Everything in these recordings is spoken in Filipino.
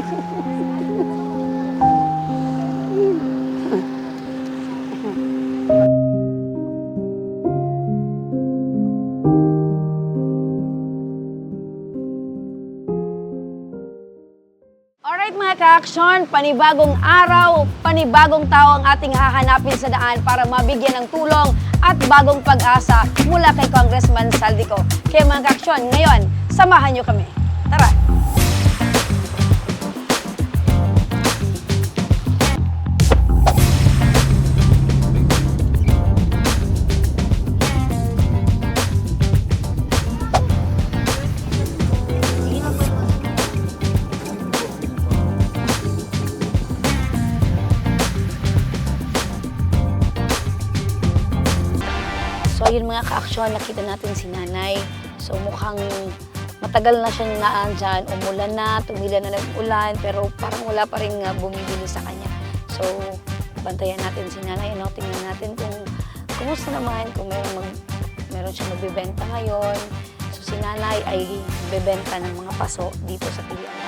Alright mga ka-action, panibagong araw, panibagong tao ang ating hahanapin sa daan para mabigyan ng tulong at bagong pag-asa mula kay Congressman Saldico. Kaya mga ka-action, ngayon, samahan nyo kami. Ka-action, nakita natin si nanay. So mukhang matagal na siyang naan dyan. Umulan na, tumila na ng ulan, pero parang wala pa rin uh, bumibili sa kanya. So bantayan natin si nanay. Ano, tingnan natin kung kumusta naman, kung meron, mag, meron siyang magbibenta ngayon. So si nanay ay bebenta ng mga paso dito sa Pilipinas.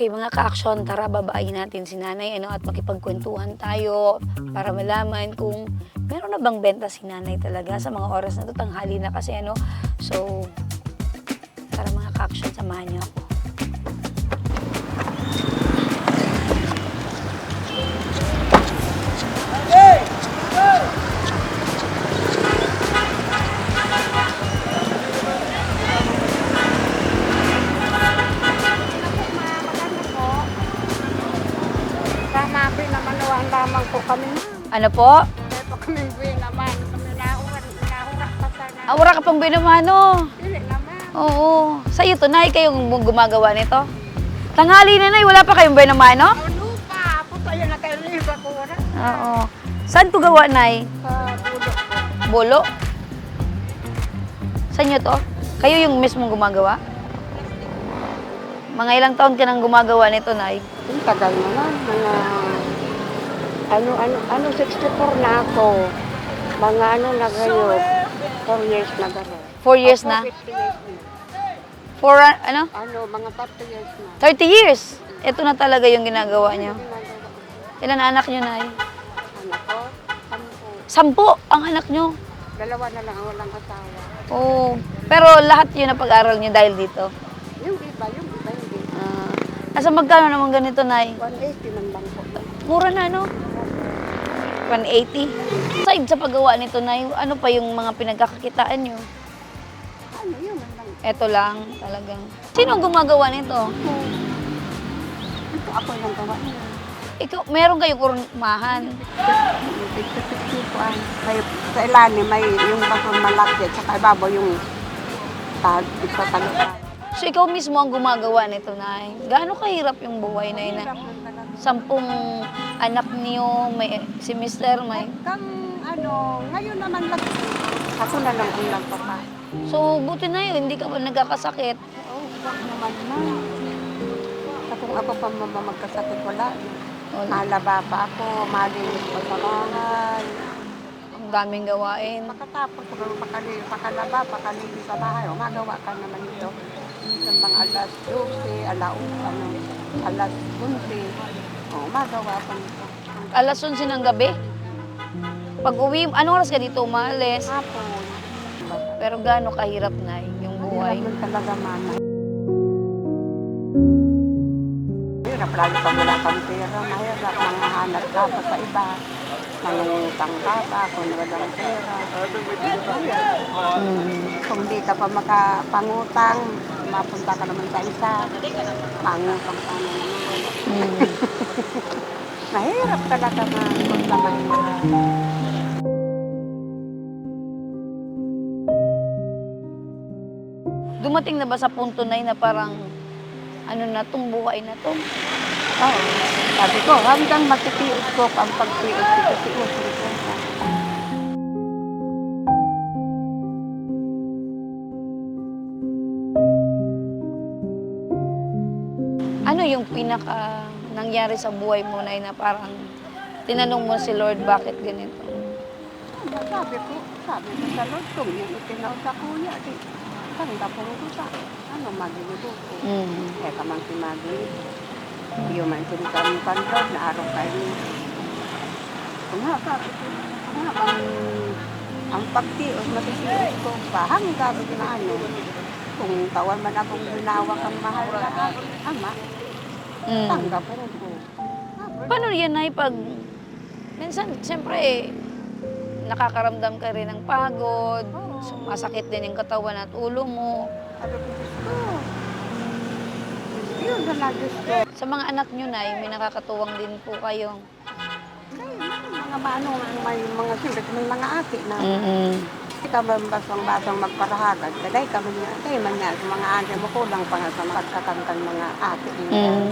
Okay mga ka-action, tara babayin natin si nanay ano, at makipagkwentuhan tayo para malaman kung meron na bang benta si nanay talaga sa mga oras na to, tanghali na kasi ano. So, tara mga ka-action, samahan niyo ako. Po? Po kami buwi naman. Kami nahurat, nahurat pa sana. Awara ka pang binamano. Dili naman. Oo. Sa'yo to, nay, kayong gumagawa nito? Tanghali na, nay, wala pa kayong binamano? Ano pa? Po tayo na kayo liba ko wala. Oo. Saan to gawa, nay? Sa pulo ko. Bolo? Saan nyo to? Kayo yung mismong gumagawa? Mga ilang taon ka nang gumagawa nito, Nay? Ang tagal naman. Mga ano, ano, ano, 64 na ako. Mga ano na gayon. 4 years na gano'n. Four years na? 50 years na. For, ano? Ano, mga 30 years na. 30 years! Ito na talaga yung ginagawa ko. Ilan anak nyo, Nay? Anak ko, sampu. Sampo ang anak nyo. Dalawa na lang ang walang asawa. Oo. Pero lahat yun na pag-aral nyo dahil dito. Yung iba, yung iba, hindi. Ah. nasa magkano naman ganito, Nay? 180 man lang po. Mura na, no? 180. Side sa paggawa nito, Nay, ano pa yung mga pinagkakakitaan nyo? Ano yun lang. Eto lang, talagang. Sino ang gumagawa nito? Ito ako yung gawa niya. Ikaw, meron kayong kurmahan. Yung picture-picture May, sa ilalim may yung baso malaki at saka ibabaw yung tag, isa talupan. So, ikaw mismo ang gumagawa nito, Nay. Gaano kahirap yung buhay na yun? na Sampung anak niyo, may, si Mister, may... Hanggang ano, ngayon naman lang. Ako na lang ang nagpapa. So, buti na yun, hindi ka ba nagkakasakit? Oo, wag naman na. Sa kung ako pa mama magkasakit, wala. Wala. Malaba pa ako, malinis pa sa bahay. Ang daming gawain. Makatapos ko ng pakali, pakalaba, pakalinis sa bahay, o magawa ka naman ito. Minsan mga alas 12, alaun, ano, alas 11. Magawa ka nito. Alas 11 ng gabi. Pag uwi, anong oras ka dito umalis? Hapon. Pero gaano kahirap, Nay, yung buhay? Hirap talaga, mama. Hirap, lalo pag wala kang pera, mahirap, manghahanap ka pa sa iba. Nangungutang ka pa kung walang pera. Hmm. Kung hindi ka pa makapangutang, mapunta ka naman sa isa. Pangutang ka na naman. Hmm. Mahirap talaga na sa mahirap. Dumating na ba sa punto na yun na parang ano na tong buhay na to? Oo. Sabi ko, hanggang matitiis ko ang pagtiis ko, tiis Ano yung pinaka nangyari sa buhay mo na na parang tinanong mo si Lord bakit ganito? Sabi ko, sabi ko sa Lord, kung yung itinaw sa kuya, di, kanda po ko sa, ano, magilido ko. Mm. Kaya ka man si magilido. Yung man kami panlod, na araw kayo. Kung nga, sabi ko, kung nga, ang, pagtios, matitios ko, bahang gabi na ano, kung tawan man akong ginawa kang mahal na ama, Mm. tanggap ko. Paano yan ay pag minsan siyempre nakakaramdam ka rin ng pagod, sumasakit din yung katawan at ulo mo. Ko, yun na ko. Sa mga anak nyo na, may nakakatuwang din po kayo. mga manong may mga siyempre may mga ati na Mm-mm. kami basang basang magparahagad kaday kami niya kay man niya sa mga ate mo kulang pa nga sa mga kakantang mga ate niya. Mm.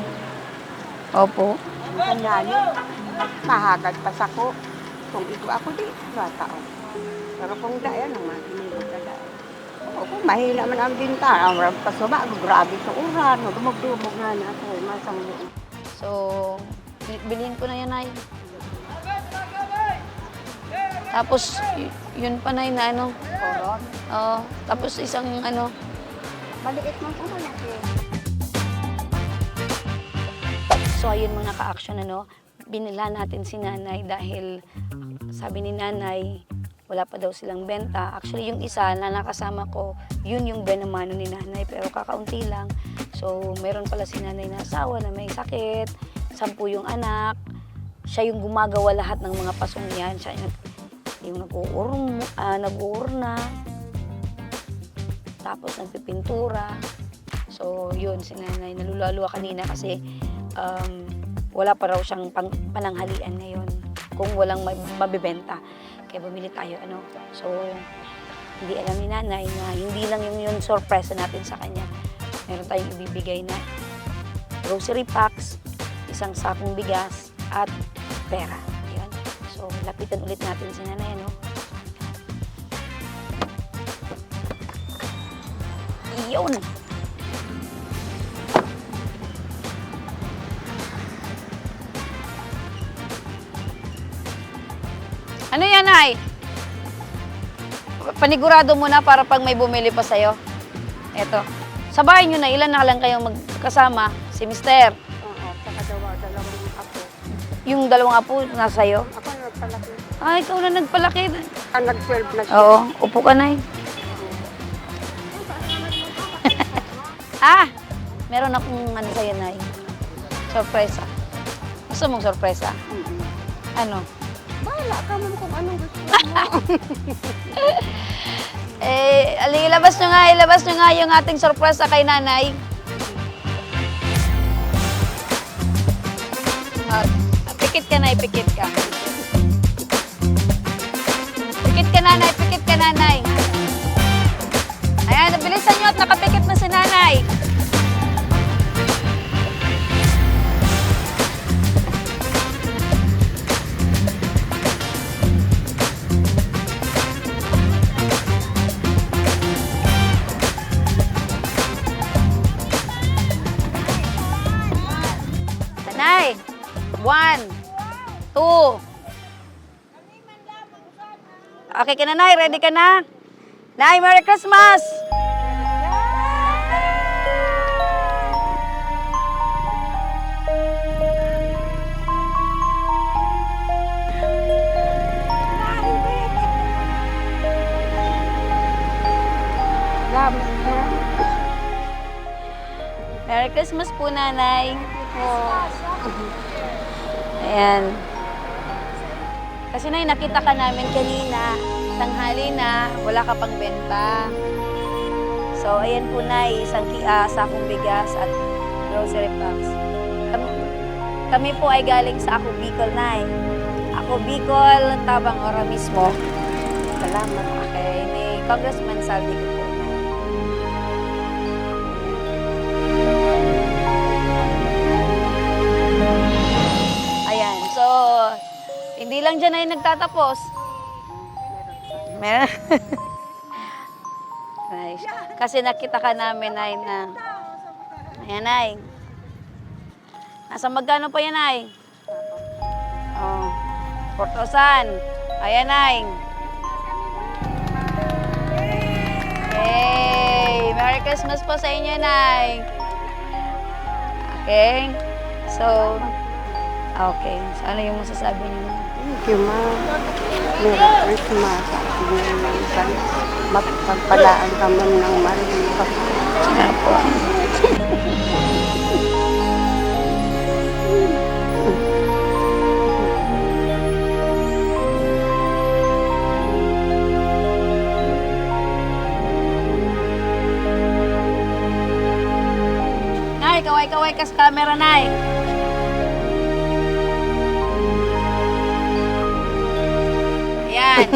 Opo. kanya niya mahagad pa sa ko. Kung ito ako di sa tao pero kung daya nang maginigod ka daya Oo, kung mahila man ang binta ang rab pa sa bago grabe sa uran dumugdumog na niya ako masang So, bilhin ko na yan ay. Tapos, y- yun pa na na ano. koron Oo. tapos isang ano, maliit man ko malaki So ayun mga ka-action ano, binila natin si nanay dahil sabi ni nanay, wala pa daw silang benta. Actually yung isa na nakasama ko, yun yung benamano ni nanay pero kakaunti lang. So meron pala si nanay na asawa na may sakit, sampu yung anak. Siya yung gumagawa lahat ng mga pasong yan. Siya yung, yung nag-uurm, ah, nag-uurna, tapos nagpipintura. So, yun, si nanay naluluwa kanina kasi um, wala pa raw siyang pang, pananghalian ngayon kung walang ma- mabibenta. Kaya bumili tayo, ano. So, hindi alam ni nanay na hindi lang yung yun sorpresa natin sa kanya. Meron tayong ibibigay na grocery packs, isang sakong bigas, at pera. So, lapitan ulit natin si nanay, ano. Iyon! Ano yan, Nay? Panigurado mo na para pag may bumili pa sa'yo. Eto. Sa bahay nyo na, ilan na lang kayong magkasama? Si Mister. oo saka dawa dalawang ako Yung dalawang apo na sa'yo. ako nagpalaki Ay, ikaw na nagpalaki. Ah, nag-12 na siya Oo, upo ka, Nay. ah, meron akong ano sa'yo, Nay. Sorpresa. Gusto mong sorpresa? Mm-mm. Ano? Bahala ka man kung anong gusto mo. Eh, ali, ilabas nyo nga, ilabas nyo nga yung ating sorpresa kay nanay. Ah, pikit ka, nay, pikit ka. Pikit ka, nanay, pikit ka, nanay. Ayan, bilisan nyo at nakapikit na si nanay. Okay ka na, Nay? Ready ka na? Nay, Merry Christmas! Na. Merry Christmas po, Nanay. Ayan. Kasi Nay, nakita ka namin kanina. Tanghali na, wala ka pang benta. So, ayan po, Nay. Isang ki- ah, sakong bigas at grocery packs. Kami, kami po ay galing sa Ako Bicol, Nay. Ako Bicol, Tabang Ora mismo. Salamat. Okay, ni Congressman Saldi ko po. Ayan, so, hindi lang dyan ay nagtatapos. Meron. nice. Kasi nakita ka namin, Nay, na... Ayan, Nay. Nasa magkano pa yan, Nay? Oh, 4,000. Ayan, Nay. Hey! Merry Christmas po sa inyo, Nay. Okay? So, okay. So, ano yung masasabi niyo? Thank you, ma'am. Merry Christmas. Minsan, magpagpalaan ka man ng malipas. Nga po. Nay, kaway-kaway ka sa camera, Nay. Yan.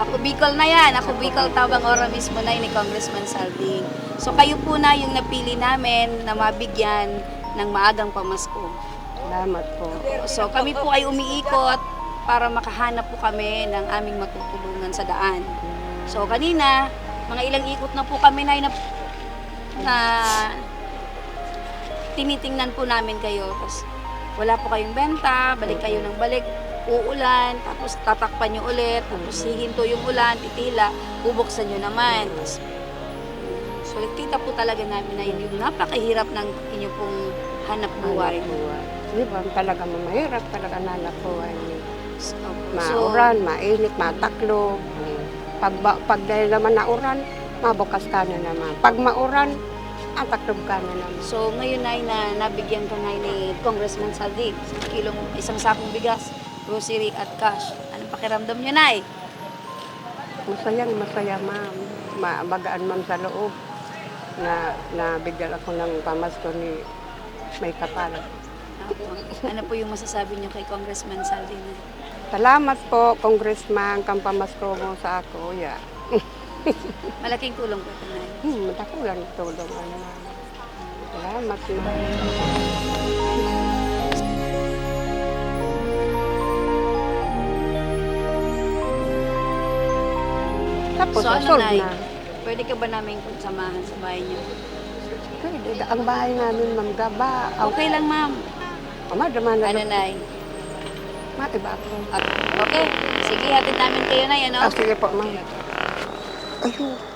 Ako Bicol na yan. Ako Bicol Tabang Ora mismo na ni Congressman Salving. So kayo po na yung napili namin na mabigyan ng maagang pamasko. Salamat po. So kami po ay umiikot para makahanap po kami ng aming matutulungan sa daan. So kanina, mga ilang ikot na po kami na, na, na tinitingnan po namin kayo. Tapos wala po kayong benta, balik kayo ng balik, uulan, tapos tatakpan nyo ulit, tapos hihinto yung ulan, titila, bubuksan nyo naman. Tapos, so kita po talaga namin na yun yung napakahirap ng inyo pong hanap buhay. Di ba talaga mahirap talaga nanap buhay. So, Mauran, mainit, mataklo. Pag, pag dahil naman nauran, mabukas ka na naman. Pag mauran, ang taklob ka na naman. So, ngayon ay na nabigyan ka na ni Congressman Saldi sa kilong isang sakong bigas, grocery at cash. Anong pakiramdam niyo, Nay? Masayang masaya, ma'am. Ma magaan, ma'am, sa loob na nabigyan ako ng pamasko ni may kapal. Ano po yung masasabi niyo kay Congressman Saldi? Salamat po, Congressman, kang pamasko mo sa ako. Ya. Malaking tulong po. Hmm, matakulang tulong. Ano. Salamat, ma'am. Tapos, So, ano, Nay? na. Pwede ka ba namin samahan sa bahay niyo? Pwede, ang bahay namin, ma'am, gaba. Okay lang, ma'am. Ama, daman na. Ano, Nay? Matiba ako. Ah, Okay. Sige, hatid namin kayo, Nay, ano? Ah, sige po, ma'am. Ayun. Hindi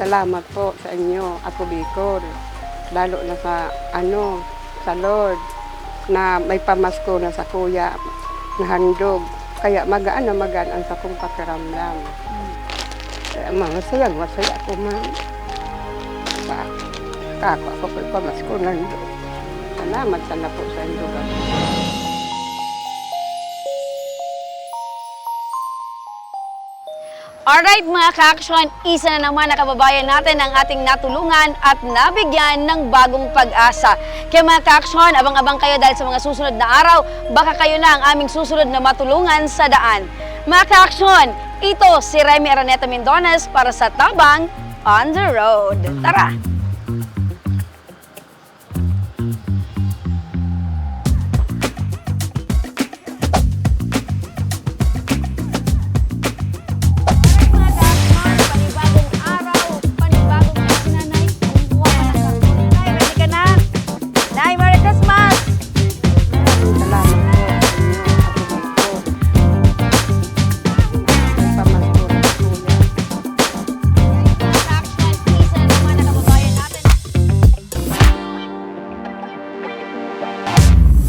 Salamat po sa inyo, Ako Bicol. Lalo na sa ano, sa Lord na may pamasko na sa kuya na handog. Kaya magaan na magaan ang sa kong pakiramdam. Kaya masayang masaya ako ma'am. Sa kako ako pamasko na handog. Salamat sana po sa inyo. Alright mga ka-action, isa na naman na kababayan natin ang ating natulungan at nabigyan ng bagong pag-asa. Kaya mga ka-action, abang-abang kayo dahil sa mga susunod na araw, baka kayo na ang aming susunod na matulungan sa daan. Mga ka-action, ito si Remy Araneta Mendones para sa Tabang on the Road. Tara!